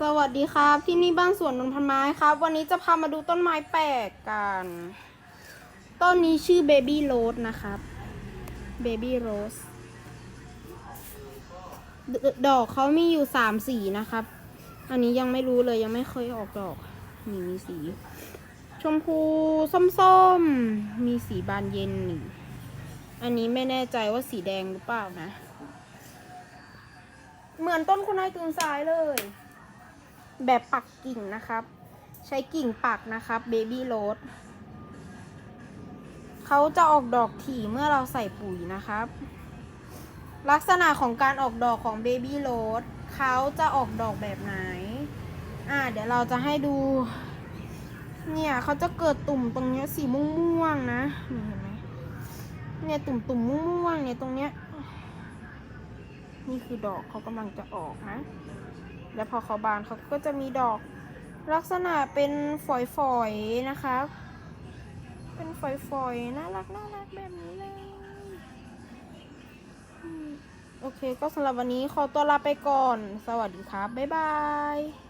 สวัสดีครับ ที่นี่บ้านสวนนนทไม้ครับ วันนี้จะพามาดูต้นไม้แปลกกัน ต้นนี้ชื่อ Baby Rose นะครับ Baby Rose ดอกเขามีอยู่สามสีนะครับ อันนี้ยังไม่รู้เลยยังไม่เคยออกดอกนี่มีสี ชมพูส้มๆ มีสีบานเย็นนึ่อันนี้ไม่แน่ใจว่าสีแดงหรือเปล่านะ เหมือนต้นคุณนายตื่นสายเลย แบบปักกิ่งนะครับ ใช้กิ่งปักนะครับเบบี้โรสเขาจะออกดอกถี่เมื่อเราใส่ปุ๋ยนะครับ ลักษณะของการออกดอกของเบบี้โรสเขาจะออกดอกแบบไหน อ่า เดี๋ยวเราจะให้ดู เนี่ยเขาจะเกิดตุ่มตรงเนี้ยสีม่วงๆนะนี่เห็นไหมเนี่ยตุ่มตุ่มๆม่วงๆเนี่ยตรงเนี้ย นี่คือดอกเขากำลังจะออกนะ และพอเขาบานเขาก็จะมีดอกลักษณะเป็นฝอยๆนะคะเป็นฝอยๆน่ารักน่ารักแบบนี้เลยโอเค ก็สำหรับวันนี้ขอตัวลาไปก่อน สวัสดีครับ บ๊ายบาย